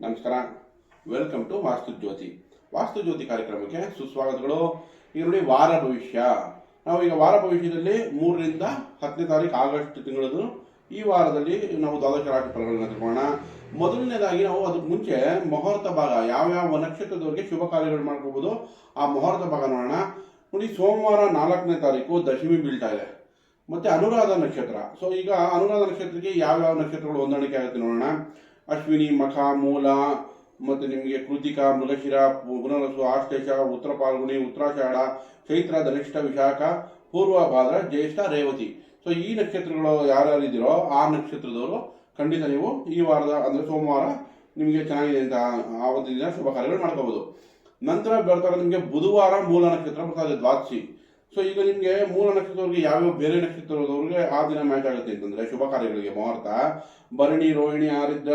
ನಮಸ್ಕಾರ. Welcome to ವಾಸ್ತು ಜ್ಯೋತಿ. ವಾಸ್ತು ಜ್ಯೋತಿ ಕಾರ್ಯಕ್ರಮಕ್ಕೆ ಸುಸ್ವಾಗತಗಳು. ಈಗ ವಾರ ಭವಿಷ್ಯ. ನಾವು ಈಗ ವಾರ ಭವಿಷ್ಯದಲ್ಲಿ ಮೂರರಿಂದ ಹತ್ತನೇ ತಾರೀಕು ಆಗಸ್ಟ್ ತಿಂಗಳದು. ಈ ವಾರದಲ್ಲಿ ನಾವು ದ್ವಾದಶ ರಾಶಿ ಫಲಗಳನ್ನ ತಿಳ್ಕೊಳ್ಳೋಣ. ಮೊದಲನೇದಾಗಿ ನಾವು ಅದಕ್ಕೆ ಮುಂಚೆ ಮುಹೂರ್ತ ಭಾಗ, ಯಾವ್ಯಾವ ನಕ್ಷತ್ರದವರೆಗೆ ಶುಭ ಕಾರ್ಯಗಳು ಮಾಡ್ಕೋಬಹುದು ಆ ಮುಹೂರ್ತ ಭಾಗ ನೋಡೋಣ. ನೋಡಿ, ಸೋಮವಾರ ನಾಲ್ಕನೇ ತಾರೀಕು ದಶಮಿ ಬೀಳ್ತಾ ಇದೆ. ಮತ್ತೆ ಅನುರಾಧ ನಕ್ಷತ್ರ. ಸೊ ಈಗ ಅನುರಾಧ ನಕ್ಷತ್ರಕ್ಕೆ ಯಾವ್ಯಾವ ನಕ್ಷತ್ರಗಳು ಹೊಂದಾಣಿಕೆ ಆಗುತ್ತೆ ನೋಡೋಣ. ಅಶ್ವಿನಿ, ಮಖ, ಮೂಲ ಮತ್ತು ನಿಮಗೆ ಕೃತಿಕ, ಮೃಗಶಿರ ಪುನರಸು ಆಶ್ಲೇಷ ಉತ್ತರ ಪಾಲ್ಗುಣಿ ಉತ್ತರಾಷಾಢ ಚೈತ್ರ, ಧನಿಷ್ಠ, ವಿಶಾಖ, ಪೂರ್ವ ಭಾದ್ರ, ಜ್ಯೇಷ್ಠ, ರೇವತಿ. ಸೊ ಈ ನಕ್ಷತ್ರಗಳು ಯಾರ್ಯಾರು ಇದ್ದೀರೋ ಆ ನಕ್ಷತ್ರದವರು ಖಂಡಿತ ನೀವು ಈ ವಾರದ, ಅಂದರೆ ಸೋಮವಾರ ನಿಮಗೆ ಚೆನ್ನಾಗಿದೆ ಅಂತ ಆವತ್ತಿನ ದಿನ ಶುಭ ಕಾರ್ಯಗಳು ಮಾಡ್ಕೋಬಹುದು ನಂತರ ಬರ್ತಾರೆ ನಿಮಗೆ ಬುಧವಾರ ಮೂಲ ನಕ್ಷತ್ರ ಬರ್ತಾ ಇದೆ, ದ್ವಾದಶಿ. ಸೊ ಈಗ ನಿಮಗೆ ಮೂಲ ನಕ್ಷತ್ರದವ್ರಿಗೆ ಯಾವ್ಯಾವ ಬೇರೆ ನಕ್ಷತ್ರದವ್ರಿಗೆ ಆ ದಿನ ಮ್ಯಾಚ್ ಆಗುತ್ತೆ ಅಂತಂದ್ರೆ ಶುಭ ಕಾರ್ಯಗಳಿಗೆ ಮುಹೂರ್ತ, ಭರಣಿ, ರೋಹಿಣಿ, ಆರಿದ್ರ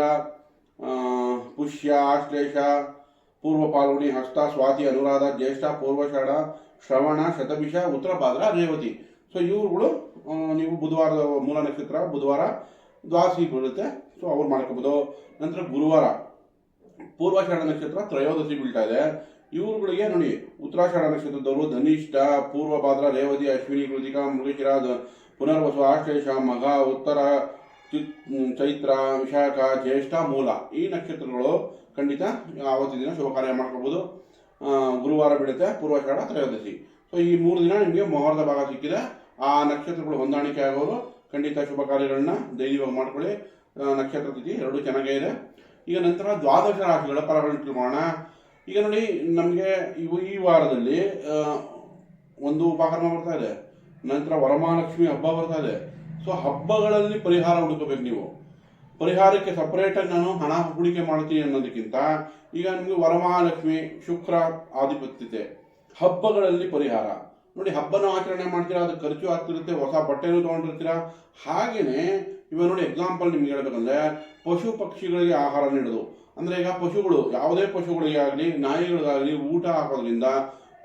ಪುಷ್ಯ, ಆಶ್ಲೇಷ, ಪೂರ್ವ ಪಾಲ್ಗುಣಿ, ಹಸ್ತ, ಸ್ವಾತಿ, ಅನುರಾಧ, ಜ್ಯೇಷ್ಠ ಪೂರ್ವಷಾಢ ಶ್ರವಣ, ಶತಭಿಷ, ಉತ್ತರ ಭಾದ್ರ, ರೇವತಿ. ಸೊ ಇವರುಗಳು ನೀವು ಬುಧವಾರದ ಮೂಲ ನಕ್ಷತ್ರ, ಬುಧವಾರ ದ್ವಾಸಿ ಬೀಳುತ್ತೆ. ಸೊ ಅವ್ರು ಮಾಡ್ಕೋಬೋದು. ನಂತರ ಗುರುವಾರ ಪೂರ್ವಾಷಾಢ ನಕ್ಷತ್ರ ತ್ರಯೋದಶಿ ಬೀಳ್ತಾ ಇದೆ. ಇವ್ರುಗಳಿಗೆ ನೋಡಿ? ಉತ್ತರಾಷಾಢ ನಕ್ಷತ್ರದವರು ಧನಿಷ್ಠ ಪೂರ್ವ ಭಾದ್ರ ರೇವತಿ, ಅಶ್ವಿನಿ, ಕೃತಿಕಾ ಮೃಗಶಿರ ಪುನರ್ವಸು ಆಶ್ಲೇಷ ಮಗ ಉತ್ತರ ಚೈತ್ರ, ವಿಶಾಖ, ಜ್ಯೇಷ್ಠ, ಮೂಲ. ಈ ನಕ್ಷತ್ರಗಳು ಖಂಡಿತ ಆವತ್ತಿನ ದಿನ ಶುಭ ಕಾರ್ಯ ಮಾಡ್ಕೋಬಹುದು ಗುರುವಾರ ಬೀಳುತ್ತೆ ಪೂರ್ವಾಷಾಢ, ತ್ರಯೋದಶಿ. ಸೊ ಈ ಮೂರು ದಿನ ನಿಮಗೆ ಮೊಹರದ ಭಾಗ ಸಿಕ್ಕಿದೆ. ಆ ನಕ್ಷತ್ರಗಳು ಹೊಂದಾಣಿಕೆ ಆಗೋರು ಖಂಡಿತ ಶುಭ ಕಾರ್ಯಗಳನ್ನ ಧೈರ್ಯವಾಗಿ ಮಾಡ್ಕೊಳ್ಳಿ. ನಕ್ಷತ್ರ ತಿಥಿ ಎರಡು ಚೆನ್ನಾಗೇ ಇದೆ. ಈಗ ನಂತರ ದ್ವಾದಶ ರಾಶಿಗಳ ಫಲಗಳನ್ನು ತಿಳ್ಕೊಳ್ಳೋಣ ಈಗ ನೋಡಿ, ನಮಗೆ ಇವು ಈ ವಾರದಲ್ಲಿ ಒಂದು ಉಪಕರಣ ಬರ್ತಾ ಇದೆ. ನಂತರ ವರಮಹಾಲಕ್ಷ್ಮಿ ಹಬ್ಬ ಬರ್ತಾ ಇದೆ. ಸೊ ಹಬ್ಬಗಳಲ್ಲಿ ಪರಿಹಾರ ಹುಡುಕಬೇಕು ನೀವು. ಪರಿಹಾರಕ್ಕೆ ಸಪ್ರೇಟಾಗಿ ನಾನು ಹಣ ಹೂಡಿಕೆ ಮಾಡ್ತೀನಿ ಅನ್ನೋದಕ್ಕಿಂತ, ಈಗ ನಿಮಗೆ ವರಮಹಾಲಕ್ಷ್ಮಿ, ಶುಕ್ರ, ಆಧಿಪತ್ಯತೆ, ಹಬ್ಬಗಳಲ್ಲಿ ಪರಿಹಾರ. ನೋಡಿ, ಹಬ್ಬನ ಆಚರಣೆ ಮಾಡ್ತೀರಾ, ಅದು ಖರ್ಚು ಆಗ್ತಿರುತ್ತೆ, ಹೊಸ ಬಟ್ಟೆನೂ ತೊಗೊಂಡಿರ್ತೀರಾ? ಹಾಗೆಯೇ ಇವಾಗ ನೋಡಿ ಎಕ್ಸಾಂಪಲ್ ನಿಮ್ಗೆ ಹೇಳ್ಬೇಕಂದ್ರೆ, ಪಶು ಪಕ್ಷಿಗಳಿಗೆ ಆಹಾರ ನೀಡೋದು. ಅಂದ್ರೆ ಈಗ ಪಶುಗಳು, ಯಾವುದೇ ಪಶುಗಳಿಗೆ ಆಗಲಿ ನಾಯಿಗಳಿಗಾಗಲಿ ಊಟ ಹಾಕೋದ್ರಿಂದ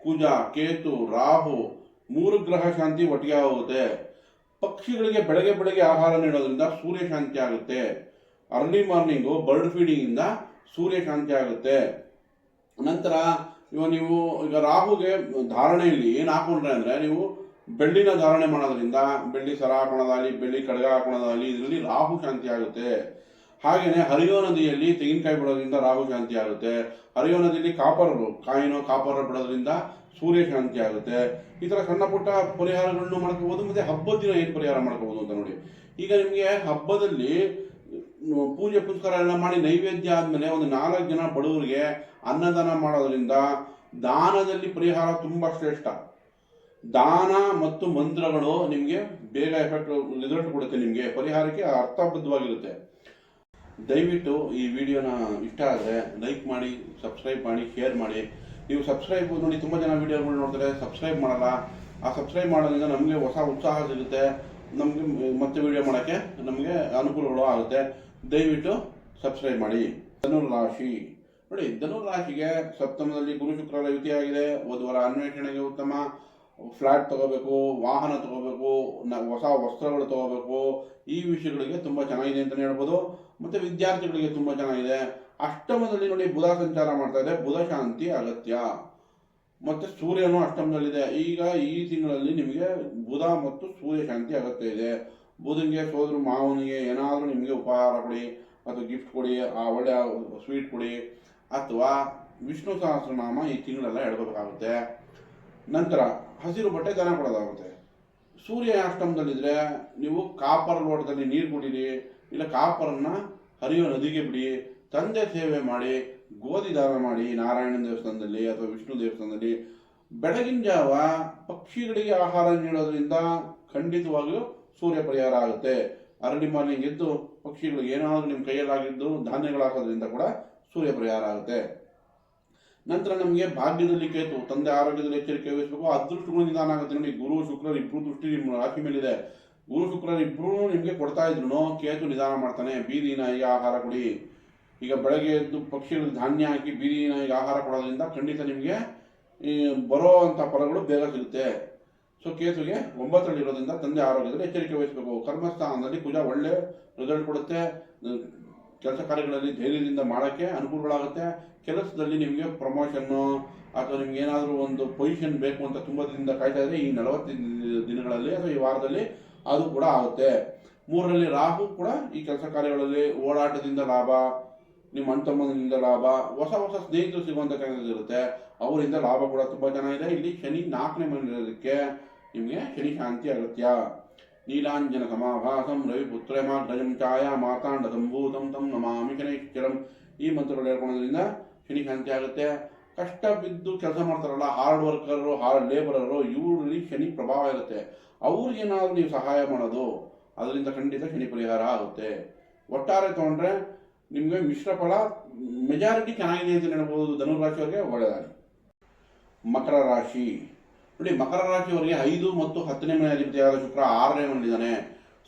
ಕುಜ, ಕೇತು, ರಾಹು ಮೂರು ಗ್ರಹ ಶಾಂತಿ ಒಟ್ಟಿಗೆ ಹೋಗುತ್ತೆ ಪಕ್ಷಿಗಳಿಗೆ ಬೆಳಗ್ಗೆ ಬೆಳಗ್ಗೆ ಆಹಾರ ನೀಡೋದ್ರಿಂದ ಸೂರ್ಯ ಶಾಂತಿ ಆಗುತ್ತೆ. ಅರ್ಲಿ ಮಾರ್ನಿಂಗು ಬರ್ಡ್ ಫೀಡಿಂಗ್ ಇಂದ ಸೂರ್ಯ ಶಾಂತಿ ಆಗುತ್ತೆ. ನಂತರ ಇವ ನೀವು, ಈಗ ರಾಹುಗೆ ಧಾರಣೆಯಲ್ಲಿ ಏನು ಹಾಕೊಂಡ್ರೆ ಅಂದ್ರೆ ನೀವು ಬೆಳ್ಳಿನ ಧಾರಣೆ ಮಾಡೋದ್ರಿಂದ, ಬೆಳ್ಳಿ ಸರ ಹಾಕೊಳೋದಾಗಲಿ, ಬೆಳ್ಳಿ ಕಡಗ ಹಾಕೊಳೋದಾಗಲಿ, ಇದರಲ್ಲಿ ರಾಹು ಶಾಂತಿ ಆಗುತ್ತೆ. ಹಾಗೇನೆ ಹರಿಯೋ ನದಿಯಲ್ಲಿ ತೆಂಗಿನಕಾಯಿ ಬಿಡೋದ್ರಿಂದ ರಾಹು ಶಾಂತಿ ಆಗುತ್ತೆ. ಹರಿಯೋ ನದಿಯಲ್ಲಿ ಕಾಪರ್ ಕಾಯಿನೋ ಕಾಪರ ಬಿಡೋದ್ರಿಂದ ಸೂರ್ಯ ಶಾಂತಿ ಆಗುತ್ತೆ. ಈ ಥರ ಸಣ್ಣ ಪುಟ್ಟ ಪರಿಹಾರಗಳನ್ನು ಮಾಡ್ಕೋಬೋದು, ಮತ್ತೆ ಹಬ್ಬದ ದಿನ ಏನು ಪರಿಹಾರ ಮಾಡ್ಕೋಬೋದು ಅಂತ ನೋಡಿ. ಈಗ ನಿಮಗೆ ಹಬ್ಬದಲ್ಲಿ ಪೂಜೆ ಪುರಸ್ಕಾರ ಎಲ್ಲ ಮಾಡಿ ನೈವೇದ್ಯ ಆದಮೇಲೆ ಒಂದು ನಾಲ್ಕು ಜನ ಬಡವರಿಗೆ ಅನ್ನದಾನ ಮಾಡೋದ್ರಿಂದ ದಾನದಲ್ಲಿ ಪರಿಹಾರ ತುಂಬಾ ಶ್ರೇಷ್ಠ. ದಾನ ಮತ್ತು ಮಂತ್ರಗಳು ನಿಮಗೆ ಬೇಗ ಎಫೆಕ್ಟ್ ರಿಸಲ್ಟ್ ಕೊಡುತ್ತೆ ನಿಮಗೆ. ಪರಿಹಾರಕ್ಕೆ ಅರ್ಥಬದ್ಧವಾಗಿರುತ್ತೆ. ದಯವಿಟ್ಟು ಈ ವಿಡಿಯೋನ ಇಷ್ಟ ಆದರೆ ಲೈಕ್ ಮಾಡಿ, ಸಬ್ಸ್ಕ್ರೈಬ್ ಮಾಡಿ, ಶೇರ್ ಮಾಡಿ. ನೀವು ಸಬ್ಸ್ಕ್ರೈಬ್ ನೋಡಿ ತುಂಬ ಜನ ವಿಡಿಯೋಗಳು ನೋಡ್ತಾರೆ, ಸಬ್ಸ್ಕ್ರೈಬ್ ಮಾಡಲ್ಲ. ಆ ಸಬ್ಸ್ಕ್ರೈಬ್ ಮಾಡೋದ್ರಿಂದ ನಮಗೆ ಹೊಸ ಉತ್ಸಾಹ ಸಿಗುತ್ತೆ. ನಮಗೆ ಮತ್ತೆ ವಿಡಿಯೋ ಮಾಡೋಕ್ಕೆ ನಮಗೆ ಅನುಕೂಲಗಳು ಆಗುತ್ತೆ. ದಯವಿಟ್ಟು ಸಬ್ಸ್ಕ್ರೈಬ್ ಮಾಡಿ. ಧನುರಾಶಿ ನೋಡಿ ಧನುರಾಶಿಗೆ ಸಪ್ತಮದಲ್ಲಿ ಗುರು ಶುಕ್ರರ ಯುತಿಯಾಗಿದೆ ವಧುವರ ಅನ್ವೇಷಣೆಗೆ ಉತ್ತಮ. ಫ್ಲಾಟ್ ತಗೋಬೇಕು, ವಾಹನ ತಗೋಬೇಕು, ನ- ಹೊಸ ವಸ್ತ್ರಗಳು ತಗೋಬೇಕು, ಈ ವಿಷಯಗಳಿಗೆ ತುಂಬ ಚೆನ್ನಾಗಿದೆ ಅಂತಲೇ ಹೇಳ್ಬೋದು. ಮತ್ತು ವಿದ್ಯಾರ್ಥಿಗಳಿಗೆ ತುಂಬ ಚೆನ್ನಾಗಿದೆ. ಅಷ್ಟಮದಲ್ಲಿ ನೋಡಿ ಬುಧ ಸಂಚಾರ ಮಾಡ್ತಾ ಇದೆ. ಬುಧ ಶಾಂತಿ ಅಗತ್ಯ. ಮತ್ತು ಸೂರ್ಯನು ಅಷ್ಟಮದಲ್ಲಿದೆ. ಈಗ ಈ ತಿಂಗಳಲ್ಲಿ ನಿಮಗೆ ಬುಧ ಮತ್ತು ಸೂರ್ಯ ಶಾಂತಿ ಅಗತ್ಯ ಇದೆ. ಬುಧನಿಗೆ ಸೋದರ ಮಾವನಿಗೆ ಏನಾದರೂ ನಿಮಗೆ ಉಪಹಾರ ಕೊಡಿ, ಅಥವಾ ಗಿಫ್ಟ್ ಕೊಡಿ, ಆ ಒಳ್ಳೆಯ ಸ್ವೀಟ್ ಕೊಡಿ, ಅಥವಾ ವಿಷ್ಣು ಸಹಸ್ರನಾಮ ಈ ತಿಂಗಳೆಲ್ಲ ಹೇಳ್ಬೇಕಾಗುತ್ತೆ ನಂತರ ಹಸಿರು ಬಟ್ಟೆ ದಾನ ಕೊಡೋದಾಗುತ್ತೆ. ಸೂರ್ಯ ಅಷ್ಟಮದಲ್ಲಿದ್ರೆ ನೀವು ಕಾಪರ್ ಲೋಟದಲ್ಲಿ ನೀರು ಕುಡೀರಿ, ಇಲ್ಲ ಕಾಪರನ್ನು ಹರಿಯೋ ನದಿಗೆ ಬಿಡಿ, ತಂದೆ ಸೇವೆ ಮಾಡಿ, ಗೋಧಿ ದಾನ ಮಾಡಿ ನಾರಾಯಣ ದೇವಸ್ಥಾನದಲ್ಲಿ ಅಥವಾ ವಿಷ್ಣು ದೇವಸ್ಥಾನದಲ್ಲಿ ಬೆಳಗಿನ ಜಾವ ಪಕ್ಷಿಗಳಿಗೆ ಆಹಾರ ನೀಡೋದ್ರಿಂದ ಖಂಡಿತವಾಗಿಯೂ ಸೂರ್ಯ ಪರಿಹಾರ ಆಗುತ್ತೆ. ಅರಳಿ ಮಾರ್ನಿಂಗ್ ಎದ್ದು ಪಕ್ಷಿಗಳಿಗೆ ಏನಾದರೂ ನಿಮ್ಮ ಕೈಯಲ್ಲಾಗಿದ್ದು ಧಾನ್ಯಗಳಾಗೋದ್ರಿಂದ ಕೂಡ ಸೂರ್ಯ ಪರಿಹಾರ ಆಗುತ್ತೆ. ನಂತರ ನಮಗೆ ಭಾಗ್ಯದಲ್ಲಿ ಕೇತು ತಂದೆ ಆರೋಗ್ಯದಲ್ಲಿ ಎಚ್ಚರಿಕೆ ವಹಿಸಬೇಕು. ಅದೃಷ್ಟಗಳು ನಿಧಾನ ಆಗುತ್ತೆ ನೋಡಿ. ಗುರು ಶುಕ್ರರು ಇಬ್ಬರು ದೃಷ್ಟಿ ನಿಮ್ಮ ರಾಶಿ ಮೇಲಿದೆ. ಗುರು ಶುಕ್ರರು ಇಬ್ಬರು ನಿಮಗೆ ಕೊಡ್ತಾ ಇದ್ರು. ಕೇತು ನಿಧಾನ ಮಾಡ್ತಾನೆ. ಬೀದಿ ನಾಯಿಗೆ ಆಹಾರ ಕೊಡಿ. ಈಗ ಬೆಳಗ್ಗೆ ಎದ್ದು ಪಕ್ಷಿಗಳಿಗೆ ಧಾನ್ಯ ಹಾಕಿ ಬೀದಿ ನಾಯಿಗೆ ಆಹಾರ ಕೊಡೋದ್ರಿಂದ ಖಂಡಿತ ನಿಮಗೆ ಬರೋ ಫಲಗಳು ಬೇಗ ಸಿಗುತ್ತೆ. ಸೊ ಕೇಸುಗೆ ಒಂಬತ್ತರಲ್ಲಿ ಇರೋದ್ರಿಂದ ತಂದೆ ಆರೋಗ್ಯದಲ್ಲಿ ಎಚ್ಚರಿಕೆ ವಹಿಸಬೇಕು. ಕರ್ಮಸ್ಥಾನದಲ್ಲಿ ಕುಜ ಒಳ್ಳೆ ರಿಸಲ್ಟ್ ಕೊಡುತ್ತೆ. ಕೆಲಸ ಕಾರ್ಯಗಳಲ್ಲಿ ಧೈರ್ಯದಿಂದ ಮಾಡೋಕ್ಕೆ ಅನುಕೂಲಗಳಾಗುತ್ತೆ. ಕೆಲಸದಲ್ಲಿ ನಿಮಗೆ ಪ್ರಮೋಷನ್ನು ಅಥವಾ ನಿಮ್ಗೆ ಏನಾದರೂ ಒಂದು ಪೊಸಿಷನ್ ಬೇಕು ಅಂತ ತುಂಬ ದಿನದಿಂದ ಕಾಯ್ತಾ ಇದ್ರೆ ಈ ನಲವತ್ತು ದಿನಗಳಲ್ಲಿ ಅಥವಾ ಈ ವಾರದಲ್ಲಿ ಅದು ಕೂಡ ಆಗುತ್ತೆ. ಮೂರರಲ್ಲಿ ರಾಹು ಕೂಡ ಈ ಕೆಲಸ ಕಾರ್ಯಗಳಲ್ಲಿ ಓಡಾಟದಿಂದ ಲಾಭ, ನಿಮ್ಮ ಅಣ್ಣ ತಮ್ಮನಿಂದ ಲಾಭ, ಹೊಸ ಹೊಸ ಸ್ನೇಹಿತರು ಸಿಗುವಂಥ ಚಾನ್ಸಸ್ ಇರುತ್ತೆ. ಅವರಿಂದ ಲಾಭ ಕೂಡ ತುಂಬ ಚೆನ್ನಾಗಿದೆ ಇಲ್ಲಿ ಶನಿ ನಾಲ್ಕನೇ ಮನೆಯಿರೋದಕ್ಕೆ ನಿಮಗೆ ಶನಿ ಶಾಂತಿ ಅಗತ್ಯ. ನೀಲಾಂಜನ ಸಮಾಭಾಸಂ ರವಿ ಪುತ್ರಮಾಗ್ರಜಂ ಛಾಯ ಮಾತಾಂಡ ಸಂಭೂತಂ ತಂ ನಮಾಮಿ ಶನೈಶ್ಚರಂ ಈ ಮಂತ್ರಗಳು ಹೇಳ್ಕೊಳೋದ್ರಿಂದ ಶನಿ ಶಾಂತಿ ಆಗುತ್ತೆ. ಕಷ್ಟ ಬಿದ್ದು ಕೆಲಸ ಮಾಡ್ತಾರಲ್ಲ ಹಾರ್ಡ್ ವರ್ಕರು ಹಾರ್ಡ್ ಲೇಬರರು ಇವರಲ್ಲಿ ಶನಿ ಪ್ರಭಾವ ಇರುತ್ತೆ. ಅವ್ರಿಗೇನಾದ್ರೂ ನೀವು ಸಹಾಯ ಮಾಡೋದು, ಅದರಿಂದ ಖಂಡಿತ ಶನಿ ಪರಿಹಾರ ಆಗುತ್ತೆ. ಒಟ್ಟಾರೆ ತೊಗೊಂಡ್ರೆ ನಿಮಗೆ ಮಿಶ್ರ ಫಲ ಮೆಜಾರಿಟಿ ಚೆನ್ನಾಗಿದೆ ಅಂತ ಹೇಳ್ಬೋದು ಧನುರಾಶಿಯವರಿಗೆ ಒಳ್ಳೆಯದಾಗಿ ಮಕರ ರಾಶಿ. ನೋಡಿ, ಮಕರ ರಾಶಿಯವರಿಗೆ ಐದು ಮತ್ತು ಹತ್ತನೇ ಮನೆ ಅಧಿಪತಿಯಾದ ಶುಕ್ರ ಆರನೇ ಮನೆಯಿದ್ದಾನೆ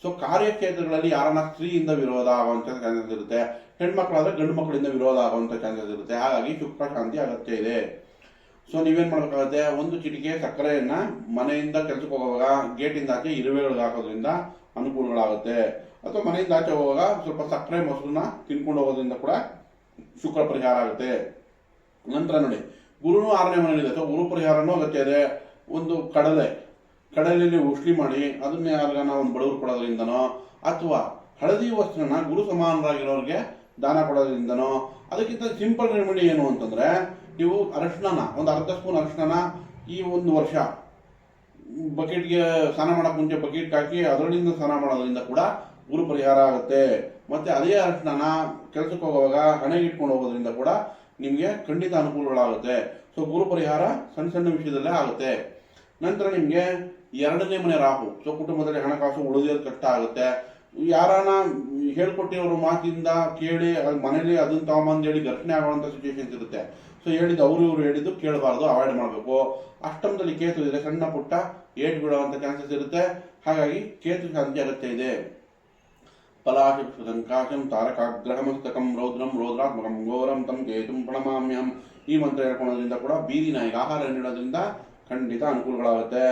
ಸೊ ಕಾರ್ಯಕ್ಷೇತ್ರಗಳಲ್ಲಿ ಯಾರನ್ನ ಸ್ತ್ರೀಯಿಂದ ವಿರೋಧ ಆಗುವಂಥ ಚಾನ್ಸಸ್ ಇರುತ್ತೆ. ಹೆಣ್ಮಕ್ಳಾದ್ರೆ ಗಂಡು ಮಕ್ಕಳಿಂದ ವಿರೋಧ ಆಗುವಂಥ ಚಾನ್ಸಸ್ ಇರುತ್ತೆ. ಹಾಗಾಗಿ ಶುಕ್ರ ಶಾಂತಿ ಅಗತ್ಯ ಇದೆ. ಸೊ ನೀವೇನು ಮಾಡಬೇಕಾಗುತ್ತೆ? ಒಂದು ಚಿಟಿಕೆ ಸಕ್ಕರೆಯನ್ನ ಮನೆಯಿಂದ ಕೆಲಸಕ್ಕೆ ಹೋಗುವಾಗ ಗೇಟಿಂದ ಆಚೆ ಇರುವೆಗಳಿಗೆ ಹಾಕೋದ್ರಿಂದ ಅನುಕೂಲಗಳಾಗುತ್ತೆ. ಅಥವಾ ಮನೆಯಿಂದ ಆಚೆ ಹೋಗುವಾಗ ಸ್ವಲ್ಪ ಸಕ್ಕರೆ ಮೊಸರನ್ನ ತಿನ್ಕೊಂಡು ಹೋಗೋದ್ರಿಂದ ಕೂಡ ಶುಕ್ರ ಪರಿಹಾರ ಆಗುತ್ತೆ. ನಂತರ ನೋಡಿ, ಗುರುನು ಆರನೇ ಮನೆಯಲ್ಲಿದೆ ಸೊ ಗುರು ಪರಿಹಾರನೂ ಅಗತ್ಯ ಇದೆ. ಒಂದು ಕಡಲೆ. ಕಡಲೆಯಲ್ಲಿ ಉಷ್ಲಿ ಮಾಡಿ, ಅದನ್ನೇ ಯಾರಿಗಾನ ಒಂದು ಬಡವರು ಕೊಡೋದ್ರಿಂದನೋ, ಅಥವಾ ಹಳದಿ ವಸ್ತ್ರನ ಗುರು ಸಮಾನರಾಗಿರೋರಿಗೆ ದಾನ ಕೊಡೋದ್ರಿಂದನೋ, ಅದಕ್ಕಿಂತ ಸಿಂಪಲ್ ರೆಮಿಡಿ ಏನು ಅಂತಂದ್ರೆ, ನೀವು ಅರಶಿಣನ, ಒಂದು ಅರ್ಧ ಸ್ಪೂನ್ ಅರಶಿಣನ ಈ ಒಂದು ವರ್ಷ ಬಕೆಟ್ಗೆ ಸ್ನಾನ ಮಾಡಕ್ ಮುಂಚೆ ಬಕೆಟ್ ಹಾಕಿ ಅದರಿಂದ ಸ್ನಾನ ಮಾಡೋದ್ರಿಂದ ಕೂಡ ಗುರು ಪರಿಹಾರ ಆಗುತ್ತೆ. ಮತ್ತೆ ಅದೇ ಅರಶಿಣನ ಕೆಲಸಕ್ಕೆ ಹೋಗುವಾಗ ಹಣೆಗೆ ಇಟ್ಕೊಂಡು ಹೋಗೋದ್ರಿಂದ ಕೂಡ ನಿಮಗೆ ಖಂಡಿತ ಅನುಕೂಲಗಳಾಗುತ್ತೆ. ಸೊ ಗುರು ಪರಿಹಾರ ಸಣ್ಣ ಸಣ್ಣ ವಿಷಯದಲ್ಲೇ ಆಗುತ್ತೆ. ನಂತರ ನಿಮಗೆ ಎರಡನೇ ಮನೆ ರಾಹು. ಸೊ ಕುಟುಂಬದಲ್ಲಿ ಹಣಕಾಸು ಉಳಿದಿರೋದು ಕಷ್ಟ ಆಗುತ್ತೆ. ಯಾರಾನ ಹೇಳ್ಕೊಟ್ಟಿರೋ ಮಾತಿಂದ ಕೇಳಿ ಮನೇಲಿ ಅದನ್ನ ತಗೊಂಬಂದು ಹೇಳಿ ಘರ್ಷಣೆ ಆಗುವಂಥ ಸಿಚುವೇಶನ್ಸ್ ಇರುತ್ತೆ ಸೊ ಹೇಳಿದ್ದು ಅವರು ಇವರು ಹೇಳಿದ್ದು ಕೇಳಬಾರ್ದು ಅವಾಯ್ಡ್ ಮಾಡಬೇಕು. ಅಷ್ಟಮದಲ್ಲಿ ಕೇತು ಇದೆ ಸಣ್ಣ ಪುಟ್ಟ ಏಟ್ ಬೀಳುವಂಥ ಚಾನ್ಸಸ್ ಇರುತ್ತೆ. ಹಾಗಾಗಿ ಕೇತು ಶಾಂತಿ ಅಗತ್ಯ ಇದೆ. ಪಲಾಶಿಕ್ಷ ಸಂಕಾಶಂ ತಾರಕಾಗ್ರಹಮಸ್ತಕಂ ರೌದ್ರಂ ರೌದ್ರಾತ್ಮಕಂ ಘೋರಂ ತಂ ಕೇತುಂ ಪ್ರಣಮಾಮ್ಯಂ ಈ ಮಂತ್ರ ಹೇಳ್ಕೊಳ್ಳೋದ್ರಿಂದ ಕೂಡ ಬೀದಿ ನಾಯಿಗೆ ಆಹಾರ ನೀಡೋದ್ರಿಂದ ಖಂಡಿತ ಅನುಕೂಲಗಳಾಗುತ್ತೆ.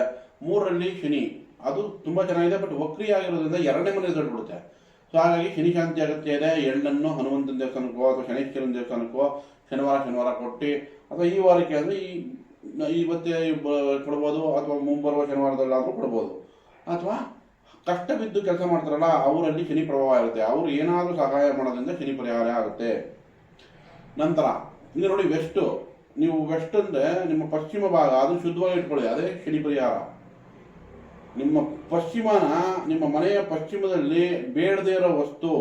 ಮೂರರಲ್ಲಿ ಶನಿ. ಅದು ತುಂಬಾ ಚೆನ್ನಾಗಿದೆ ಬಟ್ ವಕ್ರಿ ಆಗಿರೋದ್ರಿಂದ ಎರಡನೇ ಮನೆ ಬಿಡುತ್ತೆ. ಸೊ ಹಾಗಾಗಿ ಶನಿ ಶಾಂತಿ ಅಗತ್ಯ ಇದೆ ಎಳ್ಳನ್ನು ಹನುಮಂತನ ದೇವಸ್ಥಾನಕ್ಕೋ ಅಥವಾ ಶನೇಶ್ವರನ ದೇವಸ್ಥಾನಕ್ಕೋ ಶನಿವಾರ ಶನಿವಾರ ಕೊಟ್ಟು, ಅಥವಾ ಈ ವಾರಕ್ಕೆ ಅಂದರೆ ಈ ಇವತ್ತೇ ಕೊಡ್ಬೋದು, ಅಥವಾ ಮುಂಬರುವ ಶನಿವಾರದಲ್ಲಾದರೂ ಕೊಡ್ಬೋದು. ಅಥವಾ ಕಷ್ಟ ಬಿದ್ದು ಕೆಲಸ ಮಾಡ್ತಾರಲ್ಲ, ಅವರಲ್ಲಿ ಶನಿ ಪ್ರಭಾವ ಇರುತ್ತೆ. ಅವರು ಏನಾದರೂ ಸಹಾಯ ಮಾಡೋದ್ರಿಂದ ಶನಿ ಪರಿಹಾರ ಆಗುತ್ತೆ. ನಂತರ ಇಲ್ಲಿ ನೋಡಿ ವೆಸ್ಟ್ ನೀವು ವೆಸ್ಟ್ ಅಂದ್ರೆ ನಿಮ್ಮ ಪಶ್ಚಿಮ ಭಾಗ ಅದು ಶುದ್ಧವಾಗಿ ಇಟ್ಕೊಳ್ಳಿ, ಅದೇ ಶನಿ ಪರಿಹಾರ. ನಿಮ್ಮ ಪಶ್ಚಿಮನ, ನಿಮ್ಮ ಮನೆಯ ಪಶ್ಚಿಮದಲ್ಲಿ ಬೇಡದೇ ಇರೋ ವಸ್ತು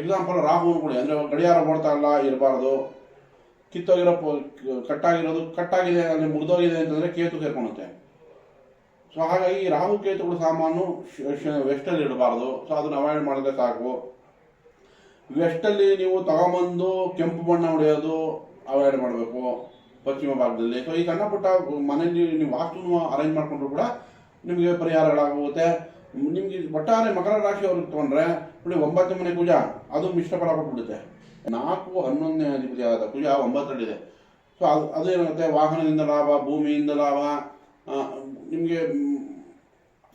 ಎಕ್ಸಾಂಪಲ್ ರಾಹು ಅನ್ಕೊಳ್ಳಿ, ಅಂದ್ರೆ ಗಡಿಯಾರ ಓಡ್ತಾ ಇಲ್ಲ, ಇರಬಾರ್ದು. ಕಿತ್ತೋಗಿರೋ ಕಟ್ಟಾಗಿರೋದು, ಕಟ್ಟಾಗಿದೆ, ಅಲ್ಲಿ ಮುರಿದೋಗಿದೆ ಅಂತಂದ್ರೆ ಕೇತು ಸೇರ್ಕೊಳುತ್ತೆ. ಸೊ ಹಾಗಾಗಿ ಈ ರಾಹು ಕೇತುಗಳು ಸಾಮಾನು ವೆಸ್ಟಲ್ಲಿ ಇಡಬಾರ್ದು. ಸೊ ಅದನ್ನ ಅವಾಯ್ಡ್ ಮಾಡಿದ್ರೆ ಸಾಕು. ವೆಸ್ಟಲ್ಲಿ ನೀವು ತಗೊಂಬಂದು ಕೆಂಪು ಬಣ್ಣ ಹೊಡೆಯೋದು ಅವಾಯ್ಡ್ ಮಾಡಬೇಕು ಪಶ್ಚಿಮ ಭಾಗದಲ್ಲಿ. ಸೊ ಈ ಸಣ್ಣ ಪುಟ್ಟ ಮನೆಯಲ್ಲಿ ನೀವು ವಾಸ್ತು ಅರೇಂಜ್ ಮಾಡಿಕೊಂಡ್ರು ಕೂಡ ನಿಮಗೆ ಪರಿಹಾರಗಳಾಗುತ್ತೆ. ನಿಮಗೆ ಒಟ್ಟಾರೆ ಮಕರ ರಾಶಿಯವ್ರಿಗೆ ತಗೊಂಡ್ರೆ ನೋಡಿ ಒಂಬತ್ತು ಮನೆ ಕುಜ ಅದು ಮಿಶ್ರ ಫಲ ಕೊಟ್ಬಿಡುತ್ತೆ. ನಾಲ್ಕು ಹನ್ನೊಂದನೇ ಅಧಿಪತಿಯಾದ ಕುಜ ಒಂಬತ್ತರಲ್ಲಿದೆ. ಸೊ ಅದು ಅದೇನಾಗುತ್ತೆ ವಾಹನದಿಂದ ಲಾಭ, ಭೂಮಿಯಿಂದ ಲಾಭ ನಿಮಗೆ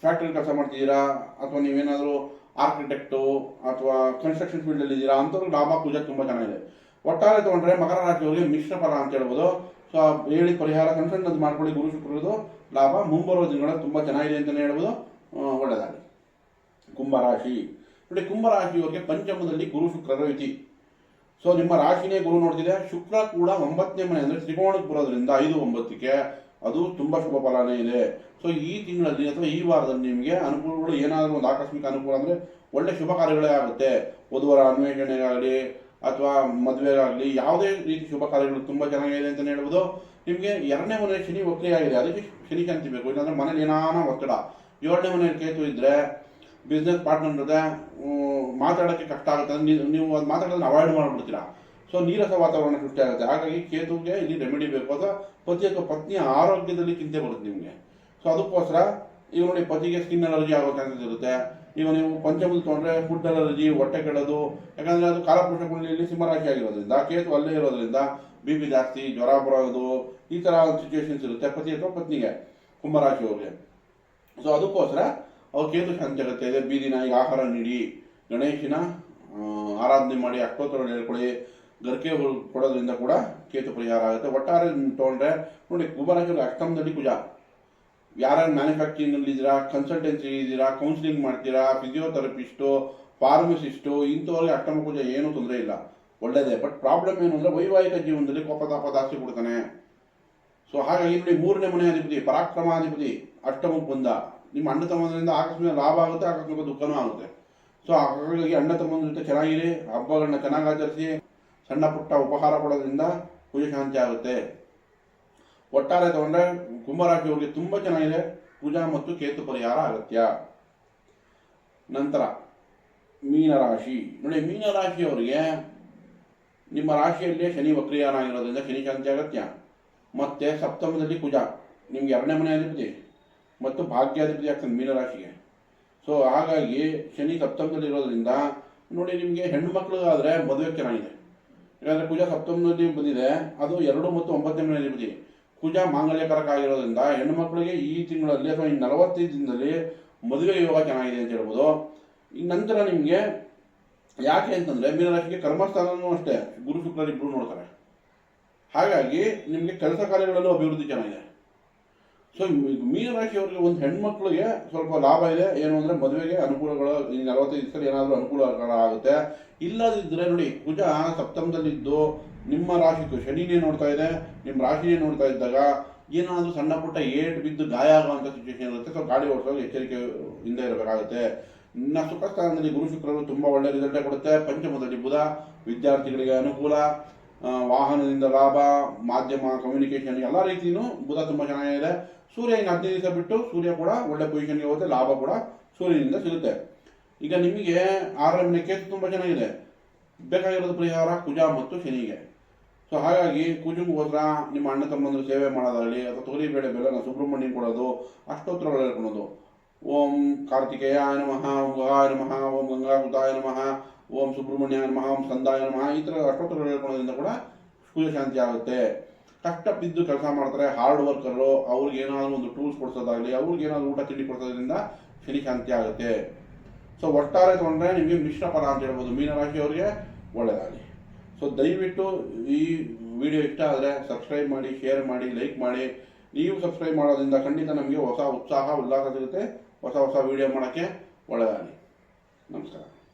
ಫ್ಯಾಕ್ಟ್ರಿ ಕೆಲಸ ಮಾಡ್ತಿದ್ದೀರಾ? ಅಥವಾ ನೀವೇನಾದರೂ ಆರ್ಕಿಟೆಕ್ಟು ಅಥವಾ ಕನ್ಸ್ಟ್ರಕ್ಷನ್ ಫೀಲ್ಡಲ್ಲಿ ಇದ್ದೀರಾ? ಅಂಥವ್ರಿಗೆ ಲಾಭ ಪೂಜೆ ತುಂಬ ಚೆನ್ನಾಗಿದೆ ಒಟ್ಟಾರೆ ತೊಗೊಂಡ್ರೆ ಮಕರ ರಾಶಿಯವರಿಗೆ ಮಿಶ್ರ ಫಲ ಅಂತ ಹೇಳ್ಬೋದು. ಸೊ ಹೇಳಿ ಪರಿಹಾರ ಸಣ್ಣ ಸಣ್ಣದು ಮಾಡ್ಕೊಳ್ಳಿ, ಗುರು ಶುಕ್ರದು ಲಾಭ. ಮುಂಬರುವ ದಿನಗಳಲ್ಲಿ ತುಂಬ ಚೆನ್ನಾಗಿದೆ ಅಂತಲೇ ಹೇಳ್ಬೋದು. ಒಳ್ಳೆಯದಾಗಲಿ ಕುಂಭರಾಶಿ ನೋಡಿ ಕುಂಭರಾಶಿಯವರಿಗೆ ಪಂಚಮದಲ್ಲಿ ಗುರು ಶುಕ್ರರ ಯುತಿ ಸೊ ನಿಮ್ಮ ರಾಶಿನೇ ಗುರು ನೋಡ್ತಿದೆ. ಶುಕ್ರ ಕೂಡ ಒಂಬತ್ತನೇ ಮನೆ ಅಂದರೆ ತ್ರಿಕೋಣಕ್ಕೆ ಬರೋದ್ರಿಂದ ಐದು ಒಂಬತ್ತಕ್ಕೆ ಅದು ತುಂಬ ಶುಭ ಫಲನೇ ಇದೆ. ಸೊ ಈ ತಿಂಗಳಲ್ಲಿ ಅಥವಾ ಈ ವಾರದಲ್ಲಿ ನಿಮಗೆ ಅನುಕೂಲಗಳು ಏನಾದರೂ ಒಂದು ಆಕಸ್ಮಿಕ ಅನುಕೂಲ ಅಂದರೆ ಒಳ್ಳೆ ಶುಭ ಕಾರ್ಯಗಳೇ ಆಗುತ್ತೆ. ವಧುವರ ಅನ್ವೇಷಣೆಗಾಗಲಿ ಅಥವಾ ಮದುವೆಗಾಗಲಿ ಯಾವುದೇ ರೀತಿ ಶುಭ ಕಾರ್ಯಗಳು ತುಂಬ ಚೆನ್ನಾಗಿದೆ ಅಂತಲೇ ಹೇಳ್ಬೋದು. ನಿಮಗೆ ಎರಡನೇ ಮನೆ ಶನಿ ಆಗಿದೆ. ಅದಕ್ಕೆ ಶನಿ ಶಾಂತಿ ಬೇಕು. ಇಲ್ಲಾಂದರೆ ಮನೇಲಿ ಏನಾನ ಒತ್ತಡ. ಏಳನೇ ಮನೆಯಲ್ಲಿ ಕೇತು ಇದ್ದರೆ ಬಿಸ್ನೆಸ್ ಪಾರ್ಟ್ನರ್ ಜೊತೆ ಮಾತಾಡೋಕ್ಕೆ ಕಷ್ಟ ಆಗುತ್ತೆ. ನೀವು ಅದು ಮಾತಾಡೋದನ್ನ ಅವಾಯ್ಡ್ ಮಾಡಿಬಿಡ್ತೀರಾ. ಸೊ ನೀರಸ ವಾತಾವರಣ ಸೃಷ್ಟಿ ಆಗುತ್ತೆ. ಹಾಗಾಗಿ ಕೇತುಗೆ ಇಲ್ಲಿ ರೆಮಿಡಿ ಬೇಕು ಅಥವಾ ಪತಿ ಅಥವಾ ಪತ್ನಿಯ ಆರೋಗ್ಯದಲ್ಲಿ ಚಿಂತೆ ಬರುತ್ತೆ ನಿಮಗೆ. ಸೊ ಅದಕ್ಕೋಸ್ಕರ ಈಗ ನೋಡಿ ಪತಿಗೆ ಸ್ಕಿನ್ ಅಲರ್ಜಿ ಆಗೋ ಚಾನ್ಸಸ್ ಇರುತ್ತೆ. ಈಗ ನೀವು ಪಂಚಮದಲ್ಲಿ ತೊಗೊಂಡ್ರೆ ಫುಡ್ ಅಲರ್ಜಿ ಹೊಟ್ಟೆ ಕೆಡೋದು, ಯಾಕಂದ್ರೆ ಅದು ಕಾಲಪುರುಷ ಕುಂಡಲಿಯಲ್ಲಿ ಸಿಂಹರಾಶಿ ಆಗಿರೋದ್ರಿಂದ, ಕೇತು ಅಲ್ಲೇ ಇರೋದ್ರಿಂದ ಬಿ ಪಿ ಜಾಸ್ತಿ, ಜ್ವರ ಬರೋದು, ಈ ಥರ ಸಿಚುವೇಶನ್ಸ್ ಇರುತ್ತೆ ಪತಿ ಅಥವಾ ಪತ್ನಿಗೆ ಕುಂಭರಾಶಿಯವ್ರಿಗೆ ಸೊ ಅದಕ್ಕೋಸ್ಕರ ಅವ್ರು ಕೇತು ಶಾಂತಿ ಆಗುತ್ತೆ ಇದೆ. ಬೀದಿನ ಈಗ ಆಹಾರ ನೀಡಿ, ಗಣೇಶನ ಆರಾಧನೆ ಮಾಡಿ ಅಕ್ಟೋತ್ತರ ಹೇಳ್ಕೊಳ್ಳಿ. ಗರ್ಕೆ ಕೊಡೋದ್ರಿಂದ ಕೂಡ ಕೇತು ಪರಿಹಾರ ಆಗುತ್ತೆ. ಒಟ್ಟಾರೆ ತೊಗೊಂಡ್ರೆ, ನೋಡಿ ಕುಂಭರಾಶಿಯಲ್ಲಿ ಅಷ್ಟಮದಲ್ಲಿ ಕುಜ ಯಾರ್ಯಾರು ಮ್ಯಾನುಫ್ಯಾಕ್ಚರಿಂಗ್ ಅಲ್ಲಿ ಇದ್ದೀರಾ ಕನ್ಸಲ್ಟೆನ್ಸಿ ಇದ್ದೀರಾ ಕೌನ್ಸಿಲಿಂಗ್ ಮಾಡ್ತೀರಾ ಫಿಸಿಯೋಥೆರಪಿಸ್ಟು ಫಾರ್ಮಸಿಸ್ಟು ಇಂಥವ್ರಿಗೆ ಅಷ್ಟಮ ಪೂಜೆ ಏನೂ ತೊಂದರೆ ಇಲ್ಲ. ಒಳ್ಳೆಯದೇ ಬಟ್ ಪ್ರಾಬ್ಲಮ್ ಏನು ಅಂದರೆ ವೈವಾಹಿಕ ಜೀವನದಲ್ಲಿ ಕೋಪ ತಾಪ ಜಾಸ್ತಿ ಕೊಡ್ತಾನೆ. ಸೊ ಹಾಗಾಗಿ ನೋಡಿ, ಮೂರನೇ ಮನೆ ಅಧಿಪತಿ ಪರಾಕ್ರಮಾಧಿಪತಿ ಅಷ್ಟಮಕ್ಕೆ ಬಂದ. ನಿಮ್ಮ ಅಣ್ಣ ತಮ್ಮಂದ್ರಿಂದ ಆಕಸ್ಮಿಕ ಲಾಭ ಆಗುತ್ತೆ, ಆಕಸ್ಮಿಕ ದುಃಖನೂ ಆಗುತ್ತೆ. ಸೊ ಹಾಗಾಗಿ ಅಣ್ಣ ತಮ್ಮಂದ್ರ ಜೊತೆ ಚೆನ್ನಾಗಿರಿ, ಹಬ್ಬಗಳನ್ನ ಚೆನ್ನಾಗಿ ಆಚರಿಸಿ. ಸಣ್ಣ ಪುಟ್ಟ ಉಪಹಾರ ಕೊಡೋದ್ರಿಂದ ಶಾಂತಿ ಆಗುತ್ತೆ. ಒಟ್ಟಾರೆ ತಗೊಂಡ್ರೆ ಕುಂಭರಾಶಿಯವರಿಗೆ ತುಂಬ ಚೆನ್ನಾಗಿದೆ. ಪೂಜಾ ಮತ್ತು ಕೇತು ಪರಿಹಾರ ಅಗತ್ಯ. ನಂತರ ಮೀನರಾಶಿ ನೋಡಿ ಮೀನರಾಶಿಯವರಿಗೆ ನಿಮ್ಮ ರಾಶಿಯಲ್ಲೇ ಶನಿ ವಕ್ರಿಯಾನ ಆಗಿರೋದ್ರಿಂದ ಶನಿ ಶಾಂತಿ ಅಗತ್ಯ. ಮತ್ತು ಸಪ್ತಮದಲ್ಲಿ ಕುಜ. ನಿಮ್ಗೆ ಎರಡನೇ ಮನೆ ಅಧಿಪತಿ ಮತ್ತು ಭಾಗ್ಯಾಧಿಪತಿ ಆಗ್ತದೆ ಮೀನರಾಶಿಗೆ ಸೊ ಹಾಗಾಗಿ ಶನಿ ಸಪ್ತಮದಲ್ಲಿ ಇರೋದ್ರಿಂದ ನೋಡಿ, ನಿಮಗೆ ಹೆಣ್ಣು ಮಕ್ಕಳಿಗಾದರೆ ಮದುವೆ ಚೆನ್ನಾಗಿದೆ. ಯಾಕಂದರೆ ಕುಜ ಸಪ್ತಮದಲ್ಲಿ ಬಂದಿದೆ ಅದು ಎರಡು ಮತ್ತು ಒಂಬತ್ತನೇ ಮನೆ ಅಧಿಪತಿ ಕುಜ ಮಾಂಗಲ್ಯಕರಕ ಆಗಿರೋದ್ರಿಂದ ಹೆಣ್ಣು ಮಕ್ಕಳಿಗೆ ಈ ತಿಂಗಳಲ್ಲಿ ಅಥವಾ ಈ ನಲವತ್ತೈದು ದಿನದಲ್ಲಿ ಮದುವೆ ಯೋಗ ಚೆನ್ನಾಗಿದೆ ಅಂತ ಹೇಳ್ಬೋದು. ಈ ನಂತರ ನಿಮಗೆ ಯಾಕೆ ಅಂತಂದರೆ ಮೀನರಾಶಿಗೆ ಕರ್ಮಸ್ಥಾನನೂ ಅಷ್ಟೇ. ಗುರು ಶುಕ್ರರು ಇಬ್ಬರು ನೋಡ್ತಾರೆ. ಹಾಗಾಗಿ ನಿಮಗೆ ಕೆಲಸ ಕಾರ್ಯಗಳಲ್ಲೂ ಅಭಿವೃದ್ಧಿ ಚೆನ್ನಾಗಿದೆ. ಸೊ ಮೀನರಾಶಿಯವರಿಗೆ ಒಂದು ಹೆಣ್ಮಕ್ಳಿಗೆ ಸ್ವಲ್ಪ ಲಾಭ ಇದೆ. ಏನು ಅಂದರೆ ಮದುವೆಗೆ ಅನುಕೂಲಗಳು, ಈ ನಲವತ್ತೈದು ದಿವಸದಲ್ಲಿ ಏನಾದರೂ ಅನುಕೂಲಕರ ಆಗುತ್ತೆ. ಇಲ್ಲದಿದ್ದರೆ ನೋಡಿ ಕುಜ ಸಪ್ತಮದಲ್ಲಿದ್ದು ನಿಮ್ಮ ರಾಶಿಗೂ ಶನಿನೇ ನೋಡ್ತಾ ಇದೆ. ನಿಮ್ಮ ರಾಶಿನೇ ನೋಡ್ತಾ ಇದ್ದಾಗ ಏನಾದರೂ ಸಣ್ಣ ಪುಟ್ಟ ಏಟ್ ಬಿದ್ದು ಗಾಯ ಆಗುವಂಥ ಸಿಚುವೇಶನ್ ಇರುತ್ತೆ. ಸೊ ಗಾಡಿ ಓಡಿಸೋದು ಎಚ್ಚರಿಕೆ ಹಿಂದೆ ಇರಬೇಕಾಗುತ್ತೆ. ಇನ್ನು ಸುಖ ಸ್ಥಾನದಲ್ಲಿ ಗುರು ಶುಕ್ರರು ತುಂಬ ಒಳ್ಳೆ ರಿಸಲ್ಟೇ ಕೊಡುತ್ತೆ. ಪಂಚಮದಲ್ಲಿ ಬುಧ ವಿದ್ಯಾರ್ಥಿಗಳಿಗೆ ಅನುಕೂಲ ವಾಹನದಿಂದ ಲಾಭ, ಮಾಧ್ಯಮ ಕಮ್ಯುನಿಕೇಷನ್ ಎಲ್ಲ ರೀತಿಯೂ ಬುಧ ತುಂಬ ಚೆನ್ನಾಗಿದೆ. ಸೂರ್ಯ ಇನ್ನು ಹದಿನೈದು ದಿವಸ ಬಿಟ್ಟು ಸೂರ್ಯ ಕೂಡ ಒಳ್ಳೆ ಪೊಸಿಷನ್ಗೆ ಹೋಗುತ್ತೆ, ಲಾಭ ಕೂಡ ಸೂರ್ಯನಿಂದ ಸಿಗುತ್ತೆ. ಈಗ ನಿಮಗೆ ಆರನೇ ಮನೆ ತುಂಬ ಚೆನ್ನಾಗಿದೆ. ಬೇಕಾಗಿರೋದು ಪರಿಹಾರ ಕುಜ ಮತ್ತು ಶನಿಗೆ. ಸೊ ಹಾಗಾಗಿ ಕುಜುಗೋಸ್ಕರ ನಿಮ್ಮ ಅಣ್ಣ ತಮ್ಮಂದಿರು ಸೇವೆ ಮಾಡೋದಾಗಲಿ ಅಥವಾ ತೊಗರಿಬೇಳೆ ಬೆಲ್ಲನ ಸುಬ್ರಹ್ಮಣ್ಯ ಕೊಡೋದು ಅಷ್ಟೋತ್ತರಗಳು ಹೇಳ್ಕೊಳೋದು ಓಂ ಕಾರ್ತಿಕೇಯ ನಮಃ, ಓಂ ಗುಹಾಯ ನಮಃ, ಓಂ ಗಂಗಾಸುತಾಯ ನಮಃ, ಓಂ ಸುಬ್ರಹ್ಮಣ್ಯ ನಮಃ, ಓಂ ಸಂದಾಯ ನಮಃ, ಈ ಥರ ಅಷ್ಟೋತ್ತರಗಳು ಹೇಳ್ಕೊಳೋದ್ರಿಂದ ಕೂಡ ಸೂರ್ಯಶಾಂತಿ ಶಾಂತಿ ಆಗುತ್ತೆ. ಕಷ್ಟ ಬಿದ್ದು ಕೆಲಸ ಮಾಡ್ತಾರೆ ಹಾರ್ಡ್ ವರ್ಕರು ಅವ್ರಿಗೆ ಏನಾದರೂ ಒಂದು ಟೂಲ್ಸ್ ಕೊಡ್ಸೋದಾಗಲಿ, ಅವ್ರಿಗೆ ಏನಾದರೂ ಊಟ ತಿಂಡಿ ಕೊಡ್ಸೋದ್ರಿಂದ ಶನಿ ಶಾಂತಿ ಆಗುತ್ತೆ. ಸೊ ಒಟ್ಟಾರೆ ತೊಗೊಂಡ್ರೆ ನಿಮಗೆ ಮಿಶ್ರ ಫಲ ಅಂತ ಹೇಳ್ಬೋದು. ಮೀನರಾಶಿಯವರಿಗೆ ಒಳ್ಳೆಯದಾಗಲಿ ಸೊ ದಯವಿಟ್ಟು ಈ ವಿಡಿಯೋ ಇಷ್ಟ ಆದರೆ ಸಬ್ಸ್ಕ್ರೈಬ್ ಮಾಡಿ ಶೇರ್ ಮಾಡಿ ಲೈಕ್ ಮಾಡಿ. ನೀವು ಸಬ್ಸ್ಕ್ರೈಬ್ ಮಾಡೋದ್ರಿಂದ ಖಂಡಿತ ನಮಗೆ ಹೊಸ ಉತ್ಸಾಹ, ಉಲ್ಲಾಸ ಸಿಗುತ್ತೆ. ಹೊಸ ಹೊಸ ವಿಡಿಯೋ ಮಾಡೋಕ್ಕೆ ಒಳ್ಳೆಯದಾಗಲಿ ನಮಸ್ಕಾರ.